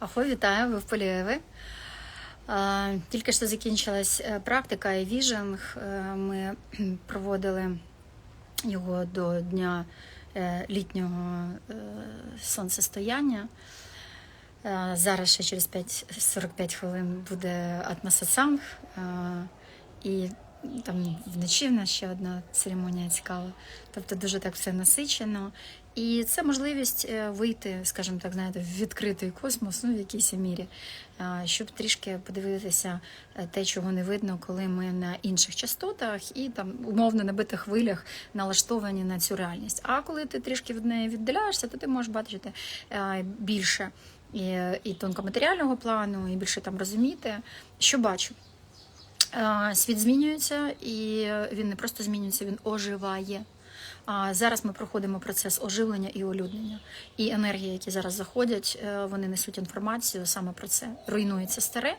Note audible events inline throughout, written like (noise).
Ахо, вітаю, ви в Полієві. Тільки що закінчилась е, практика і віжинг. Е, Ми (clears throat) проводили його до дня е, літнього сонцестояння. Зараз ще через 5, 45 хвилин буде атмасасанг. І там вночі в нас ще одна церемонія цікава. Тобто дуже так все насичено. І це можливість е, вийти, скажімо так, знаєте, в відкритий космос, ну в якійсь мірі, щоб трішки подивитися е, те, чого не видно, коли ми на інших частотах і там умовно на битих хвилях налаштовані на цю реальність. А коли ти трішки від неї віддаляєшся, то ти можеш бачити е, більше і, і тонкоматеріального плану, і більше там розуміти, що бачу. Світ змінюється, і він не просто змінюється, він оживає. А зараз ми проходимо процес оживлення і олюднення. І енергії, які зараз заходять, е, вони несуть інформацію саме про це. Руйнується старе.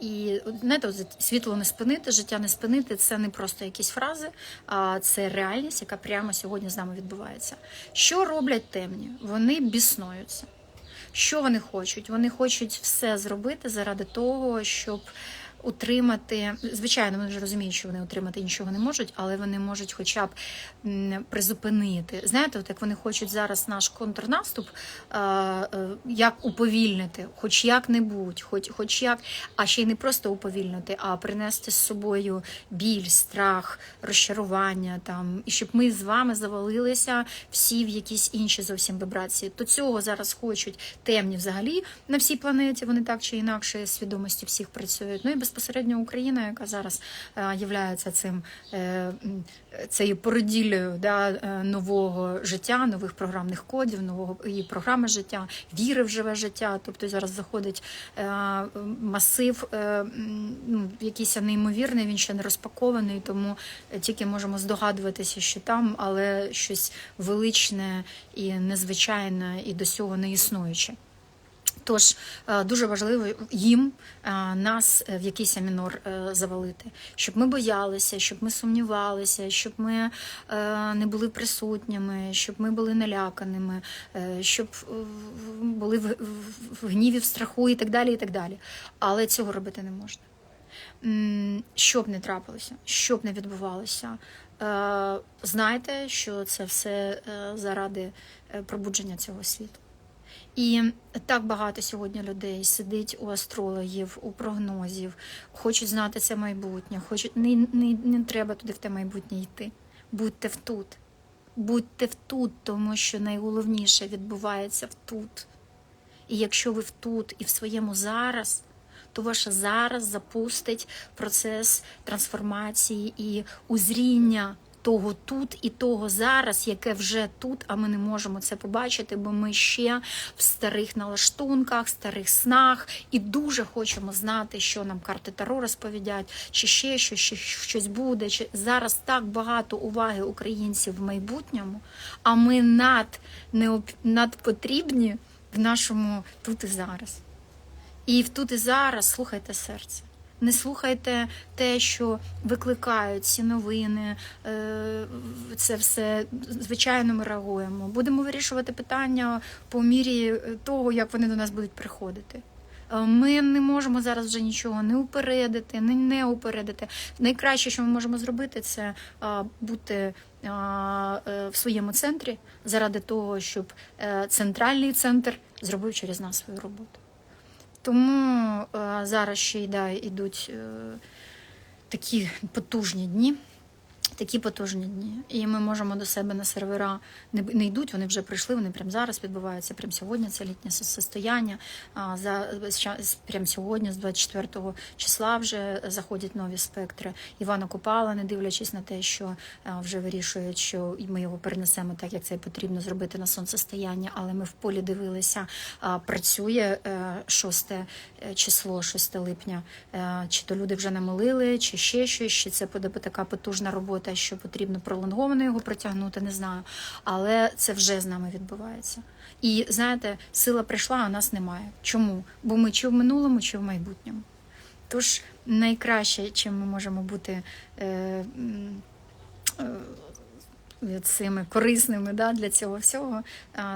І знаєте, от світло не спинити, життя не спинити це не просто якісь фрази, а це реальність, яка прямо сьогодні з нами відбувається. Що роблять темні? Вони біснуються. Що вони хочуть? Вони хочуть все зробити заради того, щоб утримати. Звичайно, вони вже розуміють, що вони утримати нічого не можуть, але вони можуть хоча б призупинити. Знаєте, от як вони хочуть зараз наш контрнаступ е, е, як уповільнити, хоч як-небудь, хоч, хоч як, а ще й не просто уповільнити, а принести з собою біль, страх, розчарування там, і щоб ми з вами завалилися всі в якісь інші зовсім вибрації. То цього зараз хочуть темні взагалі на всій планеті. Вони так чи інакше свідомості всіх працюють. Ну і безпосередньо Україна, яка зараз е, являється цим е, цією породіллею да, е, нового життя, нових програмних кодів, нового і програми життя, віри в живе життя. Тобто зараз заходить масив, ну, якийсь неймовірний, він ще не розпакований, тому тільки можемо здогадуватися, що там, але щось величне і незвичайне, і до цього не існуюче. Тож е, дуже важливо їм е, нас в якийсь мінор е, завалити, щоб ми боялися, щоб ми сумнівалися, щоб ми е, не були присутніми, щоб ми були наляканими, е, щоб е, були в, гніві, в страху і так далі. і так далі. Але цього робити не можна. М, Що б не трапилося, що б не відбувалося, е, знайте, що це все е, заради е, пробудження цього світу. І так багато сьогодні людей сидить у астрологів, у прогнозів, хочуть знати це майбутнє, хочуть не, не, не треба туди в те майбутнє йти. Будьте в тут. Будьте в тут, тому що найголовніше відбувається в тут. І якщо ви в тут і в своєму зараз, то ваше зараз запустить процес трансформації і узріння того тут і того зараз, яке вже тут, а ми не можемо це побачити, бо ми ще в старих налаштунках, старих снах і дуже хочемо знати, що нам карти Таро розповідять, чи ще щось, чи щось буде. Чи зараз так багато уваги українців в майбутньому, а ми над, необ... надпотрібні в нашому тут і зараз. І в тут і зараз слухайте серце. Не слухайте те, що викликають ці новини, е, це все. Звичайно, ми реагуємо. Будемо вирішувати питання по мірі того, як вони до нас будуть приходити. Е, Ми не можемо зараз вже нічого не упередити, не не упередити. Найкраще, що ми можемо зробити, це бути е, в своєму центрі заради того, щоб е, центральний центр зробив через нас свою роботу. Тому е, зараз ще й да, йдуть е, такі потужні дні. Такі потужні дні. І ми можемо до себе на сервера не, не йдуть, вони вже прийшли, вони прямо зараз відбуваються. Прямо сьогодні це літнє состояння. А за прямо сьогодні, з 24 числа, вже заходять нові спектри. Івана Купала, не дивлячись на те, що вже вирішують, що ми його перенесемо так, як це потрібно зробити на сонцестояння. Але ми в полі дивилися, працює е, 6 число, 6 липня. Е, Чи то люди вже намолили, чи ще щось, чи це буде така потужна робота, те, що потрібно пролонговано його притягнути, не знаю. Але це вже з нами відбувається. І знаєте, сила прийшла, а нас немає. Чому? Бо ми чи в минулому, чи в майбутньому. Тож найкраще, чим ми можемо бути е, е, цими корисними да, для цього всього,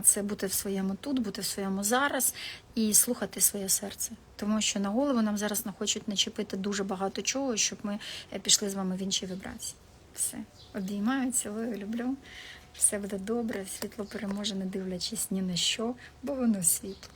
це бути в своєму тут, бути в своєму зараз і слухати своє серце. Тому що на голову нам зараз не хочуть начепити дуже багато чого, щоб ми е, пішли з вами в інші вібрації. Все. Обіймаю, цілую, люблю. Все буде добре, світло переможе, не дивлячись ні на що, бо воно світло.